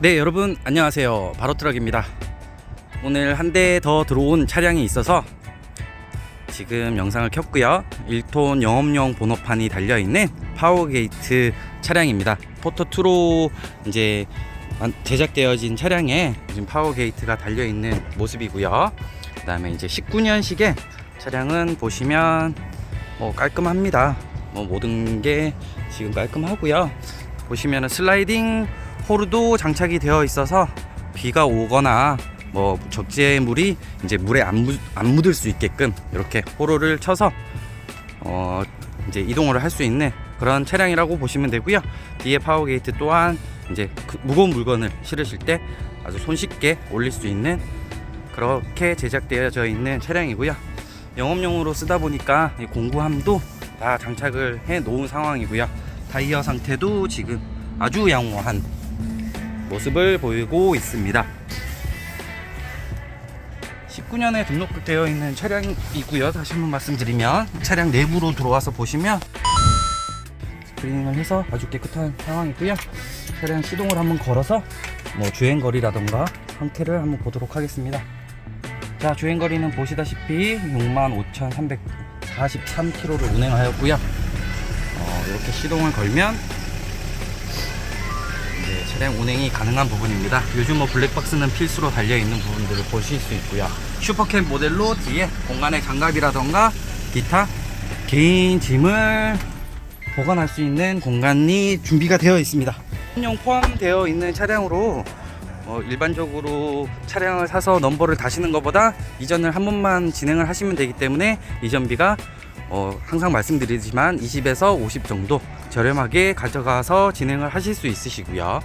네 여러분 안녕하세요. 바로트럭입니다. 오늘 한 대 더 들어온 차량이 있어서 지금 영상을 켰고요. 1톤 영업용 번호판이 달려있는 파워게이트 차량입니다. 포토2로 이제 만- 제작되어진 차량에 지금 파워게이트가 달려있는 모습이고요. 그 다음에 이제 19년식의 차량은 보시면 뭐 깔끔합니다. 뭐 모든 게 지금 깔끔하고요. 보시면은 슬라이딩 호르도 장착이 되어 있어서 비가 오거나 뭐 적재물이 이제 물에 안, 묻, 안 묻을 수 있게끔 이렇게 호로를 쳐서 어 이제 이동을 할 수 있는 그런 차량이라고 보시면 되고요. 뒤에 파워 게이트 또한 이제 그 무거운 물건을 실으실 때 아주 손쉽게 올릴 수 있는 그렇게 제작되어져 있는 차량이고요. 영업용으로 쓰다 보니까 이 공구함도 다 장착을 해 놓은 상황이고요. 타이어 상태도 지금 아주 양호한 모습을 보이고 있습니다. 19년에 등록되어 있는 차량이고요. 다시 한번 말씀드리면 차량 내부로 들어와서 보시면 스크린을 해서 아주 깨끗한 상황이고요. 차량 시동을 한번 걸어서 뭐 주행 거리라던가 상태를 한번 보도록 하겠습니다. 자, 주행 거리는 보시다시피 65,343km를 운행하였고요. 어, 이렇게 시동을 걸면 차량 운행이 가능한 부분입니다. 요즘 뭐 블랙박스는 필수로 달려 있는 부분들을 보실 수 있고요. 슈퍼캠 모델로 뒤에 공간의 장갑이라던가 기타 개인 짐을 보관할 수 있는 공간이 준비가 되어 있습니다. 용 포함되어 있는 차량으로 어, 일반적으로 차량을 사서 넘버를 다시는 것보다 이전을 한 번만 진행을 하시면 되기 때문에 이전비가 어, 항상 말씀드리지만 20에서 50 정도 저렴하게 가져가서 진행을 하실 수 있으시고요.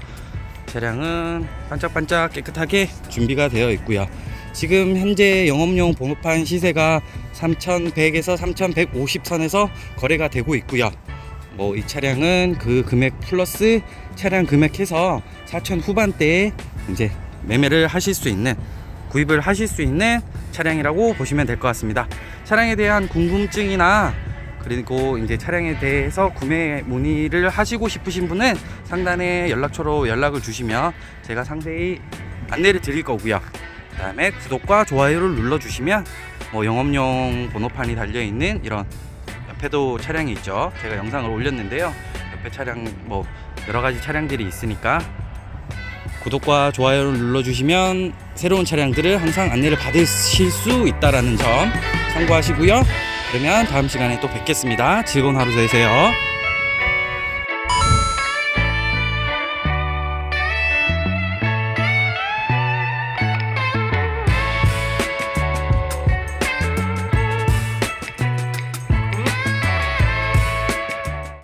차량은 반짝반짝 깨끗하게 준비가 되어 있고요. 지금 현재 영업용 번호판 시세가 3,100에서 3,150 선에서 거래가 되고 있고요. 뭐 이 차량은 그 금액 플러스 차량 금액해서 4천 후반대에 이제 매매를 하실 수 있는 구입을 하실 수 있는 차량이라고 보시면 될 것 같습니다. 차량에 대한 궁금증이나 그리고 이제 차량에 대해서 구매 문의를 하시고 싶으신 분은 상단에 연락처로 연락을 주시면 제가 상세히 안내를 드릴 거고요. 그 다음에 구독과 좋아요를 눌러 주시면 뭐 영업용 번호판이 달려 있는 이런 옆에도 차량이 있죠. 제가 영상을 올렸는데요. 옆에 차량 뭐 여러 가지 차량들이 있으니까 구독과 좋아요를 눌러주시면 새로운 차량들을 항상 안내를 받으실 수 있다라는 점 참고하시고요. 그러면 다음 시간에 또 뵙겠습니다. 즐거운 하루 되세요.